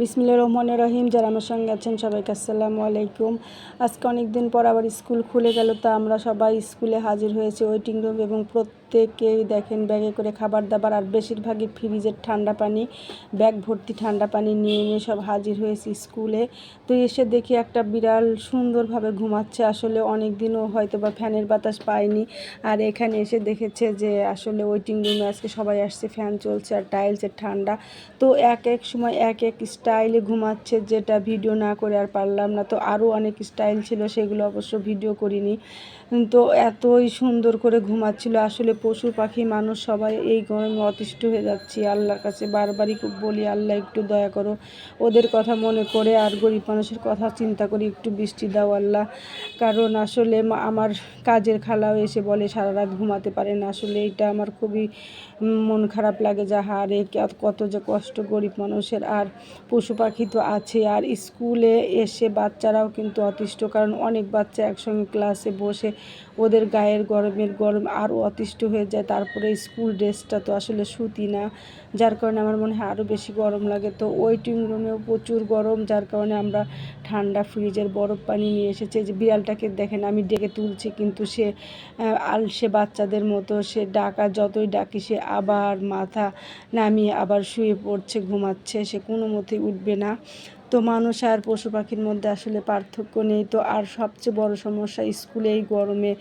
বিসমিল্লা রহমান রহিম, যারা আমার সঙ্গে আছেন সবাইকে আসসালামু আলাইকুম। আজকে অনেক দিন পর আবার স্কুল খুলে গেল, তা আমরা সবাই স্কুলে হাজির হয়েছি ওয়েটিং রুম এবং প্রত্যেকেই দেখেন ব্যাগে করে খাবার দাবার আর বেশিরভাগই ফ্রিজের ঠান্ডা পানি, ব্যাগ ভর্তি ঠান্ডা পানি নিয়ে নিয়ে সব হাজির হয়েছি স্কুলে। তো এসে দেখি একটা বিড়াল সুন্দরভাবে ঘুমাচ্ছে, আসলে অনেক দিনও হয়তো বা ফ্যানের বাতাস পায়নি। আর এখানে এসে দেখেছে যে আসলে ওয়েটিং রুমে আজকে সবাই আসছে, ফ্যান চলছে আর টাইলসের ঠান্ডা। তো এক এক সময় এক এক স্টাইলে ঘুমাচ্ছে, যেটা ভিডিও না করে আর পারলাম না। তো আরও অনেক স্টাইল ছিল, সেগুলো অবশ্য ভিডিও করিনি। তো এতই সুন্দর করে ঘুমাচ্ছিল। আসলে পশু পাখি মানুষ সবাই এই গরমে অতিষ্ঠ হয়ে যাচ্ছি। আল্লাহর কাছে বারবারই বলি, আল্লাহ একটু দয়া করো। ওদের কথা মনে করে আর গরিব মানুষের কথা চিন্তা করি একটু বৃষ্টি দাও আল্লাহ। কারণ আসলে আমার কাজের খালাও এসে বলে, সারা রাত ঘুমাতে পারে না। আসলে এটা আমার খুবই মন খারাপ লাগে যা হারে কত যে কষ্ট গরিব মানুষের। আর পশু পাখি তো আছে আর স্কুলে এসে বাচ্চারাও কিন্তু অতিষ্ঠ, কারণ অনেক বাচ্চা একসঙ্গে ক্লাসে বসে ওদের গায়ের গরমের গরম আরও অতিষ্ঠ হয়ে যায়। তারপরে স্কুল ড্রেসটা তো আসলে সুতি না, যার কারণে আমার মনে হয় আরও বেশি গরম লাগে। তো ওয়েটিং রুমেও প্রচুর গরম, যার কারণে আমরা ঠান্ডা ফ্রিজের বরফ পানি নিয়ে এসেছে। যে বিড়ালটাকে দেখেন, আমি ডেকে তুলছি, কিন্তু সে আলসে বাচ্চাদের মতো, সে ডাকা, যতই ডাকি, সে আবার মাথা নামিয়ে আবার শুয়ে পড়ছে, ঘুমাচ্ছে। সে কোনো মতেই উঠবে না। তো মানুষ আর পশু পাখির মধ্যে আসলে পার্থক্য নেই। তো আর সবচেয়ে বড় সমস্যা, স্কুলে এই গরমে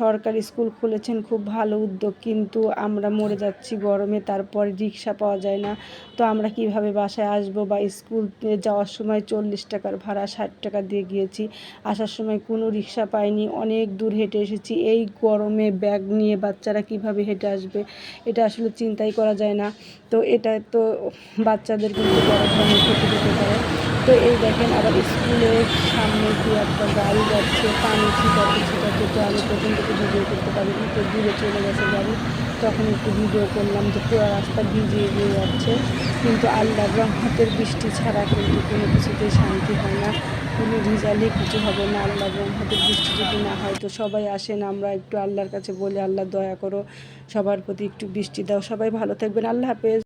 সরকারি স্কুল খুলেছেন খুব ভালো উদ্যোগ, কিন্তু আমরা মরে যাচ্ছি গরমে, তারপর রিক্সা পাওয়া যায় না। তো আমরা কীভাবে বাসায় আসব বা স্কুল যাওয়ার সময় চল্লিশ টাকার ভাড়া, ষাট টাকা দিয়ে গিয়েছি, আসার সময় কোনো রিক্সা পাইনি, অনেক দূর হেঁটে এসেছি। এই গরমে ব্যাগ নিয়ে বাচ্চারা কীভাবে হেঁটে আসবে, এটা আসলে চিন্তাই করা যায় না। তো এটা তো বাচ্চাদের কিন্তু বড় ধরনের ক্ষতি হতে পারে তো এই দেখেন আবার স্কুলের সামনে দিয়ে একটা গাড়ি যাচ্ছে, পানি ছিটাতে ছিটাতে তো আমি প্রথম থেকে ভিডিও করতে পারিনি তো দূরে চলে গেছে গাড়ি। তখন একটু ভিডিও করলাম যে পুরো রাস্তা ভিজিয়ে গিয়ে যাচ্ছে। কিন্তু আল্লাহ রহমতের বৃষ্টি ছাড়া কিন্তু কোনো কিছুতেই শান্তি হয় না। কোনো রিজাল্টই কিছু হবে না আল্লাহ রহমতের বৃষ্টি যদি না হয় তো সবাই আসেন আমরা একটু আল্লাহর কাছে বলি, আল্লাহ দয়া করো, সবার প্রতি একটু বৃষ্টি দাও। সবাই ভালো থাকবেন। আল্লাহ হাফেজ।